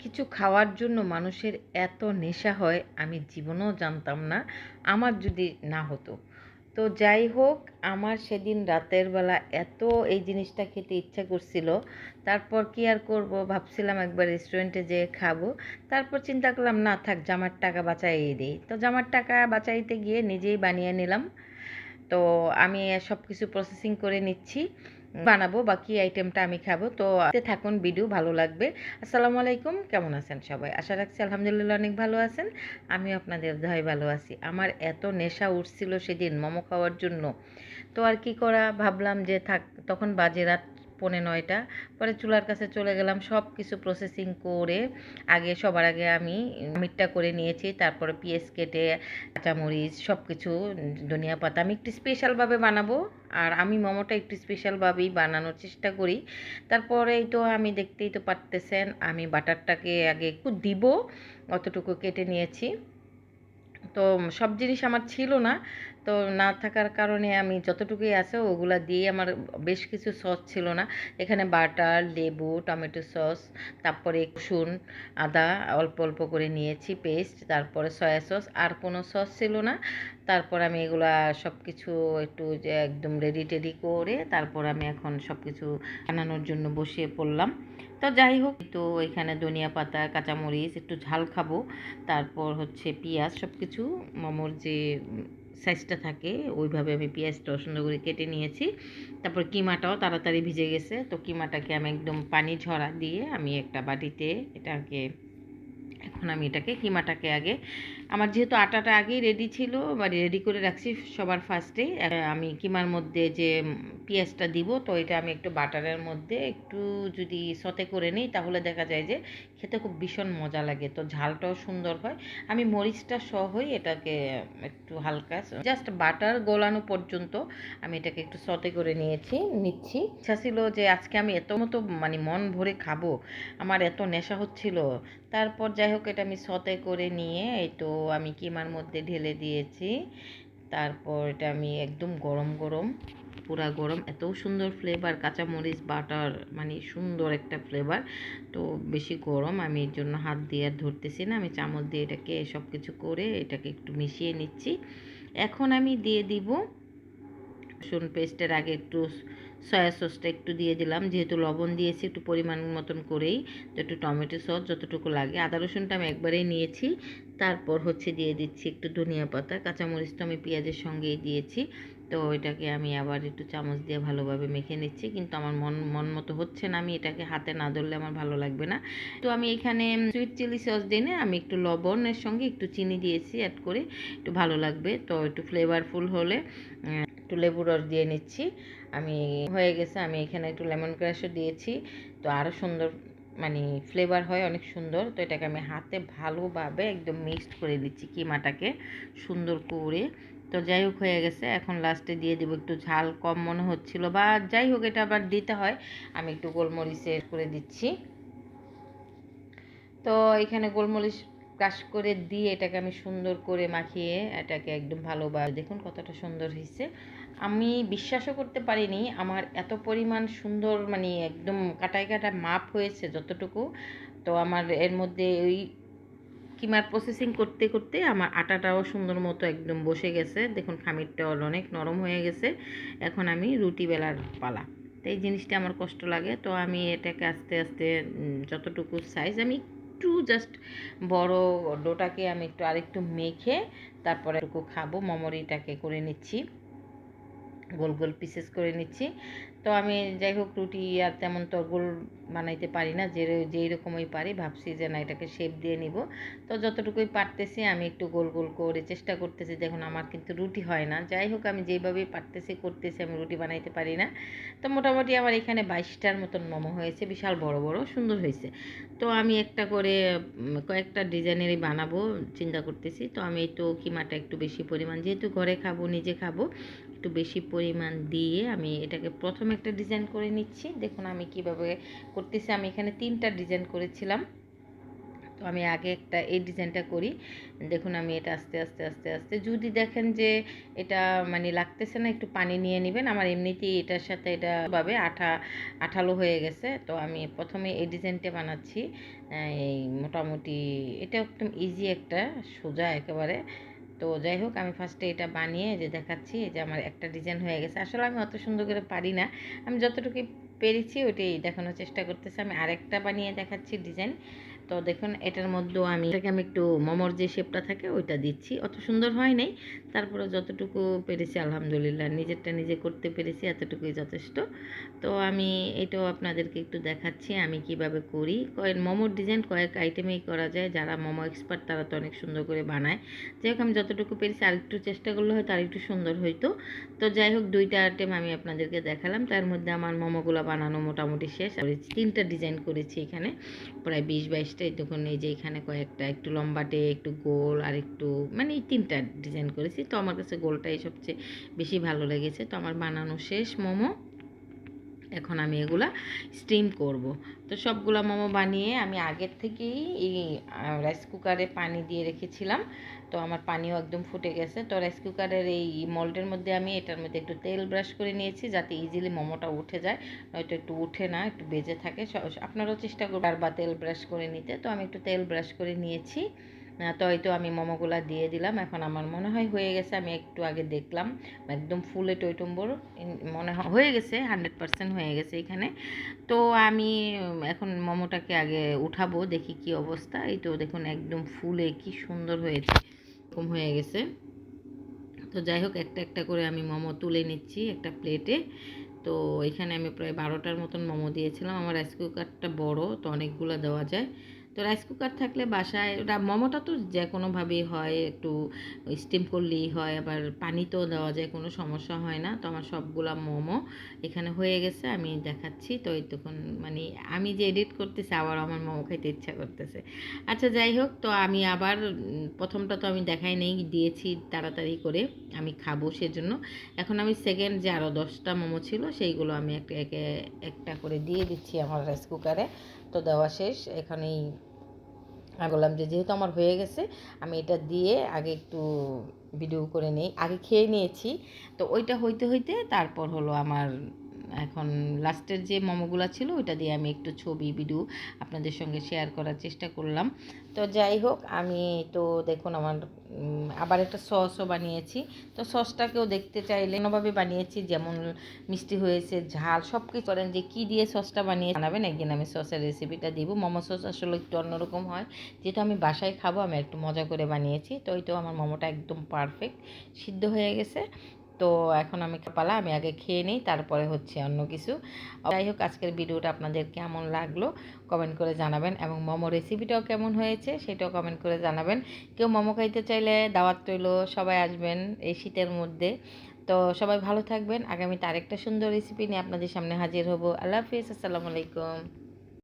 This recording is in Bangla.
কিছু খাওয়ার জন্য মানুষের এত নেশা হয়, আমি জীবনেও জানতাম না, আমার যদি না হতো। তো যাই হোক, আমার সেদিন রাতের বেলা এত এই জিনিসটা খেতে ইচ্ছা করছিল, তারপর কি আর করব? ভাবছিলাম একবার রেস্টুরেন্টে যেয়ে খাব। তারপর চিন্তা করলাম, না, থাক, জামার টাকা বাঁচাইয়ে দিই। তো জামার টাকা বাঁচাইতে গিয়ে নিজেই বানিয়ে নিলাম। তো আমি সব কিছু প্রসেসিং করে নিচ্ছি। বানাবো, বাকি আইটেমটা আমি খাব। তো থাকুন, ভিডিও ভালো লাগবে। আসসালামু আলাইকুম, কেমন আছেন সবাই? আশা রাখছি আলহামদুলিল্লাহ অনেক ভালো আছেন। আমি আপনাদের দয় ভালো আছি। আমার এত নেশা উঠছিল সেদিন মোমো খাওয়ার জন্য। তো আর কি করা? ভাবলাম যে থাক, তখন বাজে রাত পৌনে নয়টা। পরে চুলার কাছে চলে গেলাম সব কিছু প্রসেসিং করে আগে, সবার আগে আমি মিটটা করে নিয়েছি, তারপরে পেঁয়াজ কেটে, কাঁচামরিচ সব কিছু ধনিয়া পাতা আমি একটু স্পেশালভাবে বানাবো। আর আমি মোমোটা একটু স্পেশালভাবেই বানানোর চেষ্টা করি। তারপরে তো আমি দেখতেই তো পারতেছেন, আমি বাটারটাকে আগে একটু দিব, অতটুকু কেটে নিয়েছি। তো সব জিনিস আমার ছিল না তো না থাকার কারণে আমি যতটুকুই আছে ওগুলা দিয়ে আমার বেশ কিছু সস ছিল না। এখানে বাটার, লেবু, টমেটো সস, তারপরে রসুন, আদা অল্প অল্প করে নিয়েছি পেস্ট, তারপরে সয়া সস, আর কোনো সস ছিল না। তারপর আমি এগুলা সব কিছু একটু একদম রেডি টেডি করে তারপর আমি এখন সব কিছু বানানোর জন্য বসিয়ে পড়লাম। তো যাই হোক, তো এখানে ধনিয়া পাতা, কাঁচামরিচ, একটু ঝাল খাব। তারপর হচ্ছে পেঁয়াজ সব কিছু মোমোর যে সাইজটা থাকে, ওইভাবে আমি পেঁয়াজটা সুন্দর করে কেটে নিয়েছি। তারপর কিমাটাও তাড়াতাড়ি ভিজে গেছে। তো কিমাটাকে আমি একদম পানি ঝরা দিয়ে আমি একটা বাটিতে এটাকে এখন আমি এটাকে কিমাটাকে আগে। আমার যেহেতু আটাটা আগেই রেডি ছিল, বা রেডি করে রাখছি সবার ফার্স্টে আমি কিমার মধ্যে যে পেঁয়াজটা দিব, তো এটা আমি একটু বাটারের মধ্যে একটু যদি সতে করে নিই, তাহলে দেখা যায় যে খেতে খুব ভীষণ মজা লাগে। তো ঝালটাও সুন্দর হয়। আমি মরিচটা সহই এটাকে একটু হালকা জাস্ট বাটার গোলানো পর্যন্ত আমি এটাকে একটু সতে করে নিয়েছি, নিচ্ছি। ইচ্ছা ছিল যে আজকে আমি এত মতো মানে মন ভরে খাব, আমার এত নেশা হচ্ছিল। তারপর যাই হোক এটা আমি সতে করে নিয়ে এই তো আমি কিমার মধ্যে ঢেলে দিয়েছি। তারপর এটা আমি একদম গরম গরম, পুরা গরম, এত সুন্দর ফ্লেভার কাঁচামরিচ, বাটার মানে সুন্দর একটা ফ্লেভার তো বেশি গরম, আমি এর জন্য হাত দিয়ে আর ধরতেছি না, আমি চামচ দিয়ে এটাকে সব কিছু করে এটাকে একটু মিশিয়ে নিচ্ছি। এখন আমি দিয়ে দিব রসুন পেস্টের আগে একটু সয়া সসটা একটু দিয়ে দিলাম। যেহেতু লবণ দিয়েছি একটু পরিমাণ মতন করেই, তো একটু টমেটো সস যতটুকু লাগে। আদা রসুনটা আমি একবারেই নিয়েছি। তারপর হচ্ছে দিয়ে দিচ্ছি একটু ধনিয়া পাতা কাঁচামরিচটা আমি পেঁয়াজের সঙ্গেই দিয়েছি। তো এটাকে আমি আবার একটু চামচ দিয়ে ভালোভাবে মেখে নিচ্ছি। কিন্তু আমার মন মন মতো হচ্ছে না, আমি এটাকে হাতে না ধরলে আমার ভালো লাগবে না। তো আমি এখানে সুইট চিলি সস দিয়ে আমি একটু লবণের সঙ্গে একটু চিনি দিয়েছি অ্যাড করে একটু ভালো লাগবে। তো একটু ফ্লেভারফুল হলে একটু লেবু রস দিয়ে নিচ্ছি। আমি হয়ে গেছে, আমি এখানে একটু লেমন ক্রাশও দিয়েছি। তো আরও সুন্দর মানে ফ্লেভার হয়, অনেক সুন্দর। তো এটাকে আমি হাতে ভালোভাবে একদম মিক্সড করে দিচ্ছি কিমাটাকে সুন্দর করে। তো যাই হোক হয়ে গেছে। এখন লাস্টে দিয়ে দেবো একটু ঝাল, কম মনে হচ্ছিল বা যাই হোক এটা আবার দিতে হয়। আমি একটু গোলমরিচের করে দিচ্ছি। তো এখানে গোলমরিচ ক্রাশ করে দিয়ে এটাকে আমি সুন্দর করে মাখিয়ে এটাকে একদম ভালোভাবে দেখুন কতটা সুন্দর হয়েছে। আমি বিশ্বাসও করতে পারিনি, আমার এত পরিমাণ সুন্দর মানে একদম কাটায় কাটা মাপ হয়েছে যতটুকু। তো আমার এর মধ্যে ওই কিমার প্রসেসিং করতে করতে আমার আটাটাও সুন্দর মতো একদম বসে গেছে। দেখুন খামিরটাও অনেক নরম হয়ে গেছে। এখন আমি রুটি বেলার পালা। তো এই জিনিসটা আমার কষ্ট লাগে। তো আমি এটাকে আস্তে আস্তে যতটুকু সাইজ আমি একটু জাস্ট বড় ডোটাকে আমি একটু আরেকটু মেখে তারপরে একটু খাব। মমরিটাকে করে নিচ্ছি। গোল গোল পিসেস করে নিচ্ছি। তো আমি যাই হোক রুটি আর তেমন তো গোল বানাইতে পারি না। যে, যেই রকমই পারি, ভাবছি যে না, এটাকে শেপ দিয়ে নিব। তো যতটুকুই পারতেছি, আমি একটু গোল গোল করে চেষ্টা করতেছি। দেখুন, আমার কিন্তু রুটি হয় না। যাই হোক, আমি যেইভাবেই পারতেছি, করতেছি, আমি রুটি বানাইতে পারি না। তো মোটামুটি আমার এখানে বাইশটার মতন মোমো হয়েছে। বিশাল বড় বড়, সুন্দর হয়েছে। তো আমি একটা করে কয়েকটা ডিজাইনেরই বানাবো, চিন্তা করতেছি। তো আমি তো কিমাটা একটু বেশি পরিমাণ, যেহেতু ঘরে খাব, নিজে খাব একটু বেশি পরিমাণ দিয়ে আমি এটাকে প্রথমে একটা ডিজাইন করে নিচ্ছি। দেখুন আমি কীভাবে করতেছি, আমি এখানে তিনটা ডিজাইন করেছিলাম। তো আমি আগে একটা এই ডিজাইনটা করি। দেখুন আমি এটা আস্তে আস্তে আস্তে আস্তে। যদি দেখেন যে এটা মানে লাগতেছে না, একটু পানি নিয়ে নেবেন। আমার এমনিতেই এটার সাথে এটা ভাবে আঠা, আঠালো হয়ে গেছে। তো আমি প্রথমে এই ডিজাইনটা বানাচ্ছি। এই মোটামুটি এটা একদম ইজি একটা, সোজা একেবারে। তো যাই হোক, আমি ফার্স্টে এটা বানিয়ে যে দেখাচ্ছি যে আমার একটা ডিজাইন হয়ে গেছে। আসলে আমি অত সুন্দর করে পারি না। আমি যতটুকু পেরেছি ওটাই দেখানোর চেষ্টা করতেছি। আমি আরেকটা বানিয়ে দেখাচ্ছি ডিজাইন তো দেখুন, এটার মধ্যেও আমি, এটাকে আমি একটু মোমোর যে শেপটা থাকে, ওইটা দিচ্ছি। অত সুন্দর হয় নাই। তারপরে যতটুকু পেরেছি, আলহামদুলিল্লাহ, নিজেরটা নিজে করতে পেরেছি, এতটুকুই যথেষ্ট। তো আমি এটাও আপনাদেরকে একটু দেখাচ্ছি, আমি কীভাবে করি। কয়েক মোমোর ডিজাইন কয়েক আইটেমেই করা যায়। যারা মোমো এক্সপার্ট তারা তো অনেক সুন্দর করে বানায়। যাই আমি যতটুকু পেরেছি, আরেকটু চেষ্টা করলে হয়তো আরেকটু সুন্দর হইতো। তো যাই হোক, দুইটা আইটেম আমি আপনাদেরকে দেখালাম। তার মধ্যে আমার মোমোগুলো বানানো মোটামুটি শেষ। আর তিনটা ডিজাইন করেছি এখানে। প্রায় বিশ বাইশটা দেখুন এই যে এখানে কয়েকটা, একটু লম্বাটে, একটু গোল আর একটু মানে এই তিনটা ডিজাইন করেছি। তো আমার কাছে গোলটাই সবচেয়ে বেশি ভালো লেগেছে। তো আমার বানানো শেষ মোমো। এখন আমি এগুলা স্টিম করব। তো সবগুলা মোমো বানিয়ে আমি আগের থেকেই এই রাইস কুকারে পানি দিয়ে রেখেছিলাম। তো আমার পানিও একদম ফুটে গেছে। তো রাইস কুকারের এই মোল্ডের মধ্যে আমি এটার মধ্যে একটু তেল ব্রাশ করে নিয়েছি যাতে ইজিলি মোমোটা উঠে যায়। নয়তো একটু উঠে না, একটু বেজে থাকে। আপনারাও চেষ্টা করবেন বা তেল ব্রাশ করে নিতে। তো আমি একটু তেল ব্রাশ করে নিয়েছি। তো হয়তো আমি মোমোগুলো দিয়ে দিলাম। এখন আমার মনে হয় হয়ে গেছে, আমি একটু আগে দেখলাম। একদম ফুলে টইটম্বর মনে হয় গেছে হান্ড্রেড পারসেন্ট হয়ে গেছে এখানে। তো আমি এখন মোমোটাকে আগে উঠাবো, দেখি কি অবস্থা। এই তো দেখুন, একদম ফুলে কি সুন্দর হয়েছে, এরকম হয়ে গেছে। তো যাই হোক, একটা একটা করে আমি মোমো তুলে নিচ্ছি একটা প্লেটে। তো এখানে আমি প্রায় বারোটার মতন মোমো দিয়েছিলাম। আমার রাইস কুকারটা বড়, তো অনেকগুলো দেওয়া যায়। তো রাইস কুকার থাকলে বাসায় মোমোটা তো যে কোনোভাবেই হয়, একটু স্টিম করলেই হয়, আবার পানিতেও দেওয়া যায়, কোনো সমস্যা হয় না। তো আমার সবগুলা মোমো এখানে হয়ে গেছে, আমি দেখাচ্ছি। তো এই তখন মানে আমি যে এডিট করতেছি আবার আমার মোমো খাইতে ইচ্ছা করতেছে। আচ্ছা যাই হোক, তো আমি আবার প্রথমটা তো আমি দেখাই নেই, দিয়েছি তাড়াতাড়ি করে, আমি খাব সেজন্য। এখন আমি সেকেন্ড যে আরও দশটা মোমো ছিল, সেইগুলো আমি একটা একে, একটা করে দিয়ে দিচ্ছি আমার রাইস কুকারে তো দেওয়া শেষ, এখানেই বললাম যে, যেহেতু আমার হয়ে গেছে, আমি এটা দিয়ে আগে একটু ভিডিও করে নেই। আগে খেয়ে নিয়েছি। তো ওইটা হইতে হইতে তারপর হলো আমার এখন লাস্টের যে মোমোগুলো ছিল, ওইটা দিয়ে আমি একটু ছবি, ভিডিও আপনাদের সঙ্গে শেয়ার করার চেষ্টা করলাম। তো যাই হোক, আমি তো দেখুন আমার আবার একটা সসও বানিয়েছি। তো সসটাকেও দেখতে চাইলে কোনোভাবে বানিয়েছি, যেমন মিষ্টি হয়েছে, ঝাল সব কিছু করেন যে কী দিয়ে সসটা বানিয়ে বানাবেন, একদিন আমি সসের রেসিপিটা দিব। মোমো সস আসলে একটু অন্যরকম হয়। যেহেতু আমি বাসায় খাব, আমি একটু মজা করে বানিয়েছি, তো ওই তো আমার মোমোটা একদম পারফেক্ট সিদ্ধ হয়ে গেছে। তো এখন আমি পালা, আমি আগে খেয়ে নিই, তারপরে হচ্ছে অন্য কিছু। যাই হোক, আজকের ভিডিওটা আপনাদের কেমন লাগল কমেন্ট করে জানাবেন, এবং মোমো রেসিপিটাও কেমন হয়েছে সেটাও কমেন্ট করে জানাবেন। কেউ মোমো খাইতে চাইলে দাওয়াত রইল, সবাই আসবেন এই শীতের মধ্যে। তো সবাই ভালো থাকবেন। আগামীতে আরেকটা সুন্দর রেসিপি নিয়ে আপনাদের সামনে হাজির হব। আল্লাহ হাফিজ, আসসালামু আলাইকুম।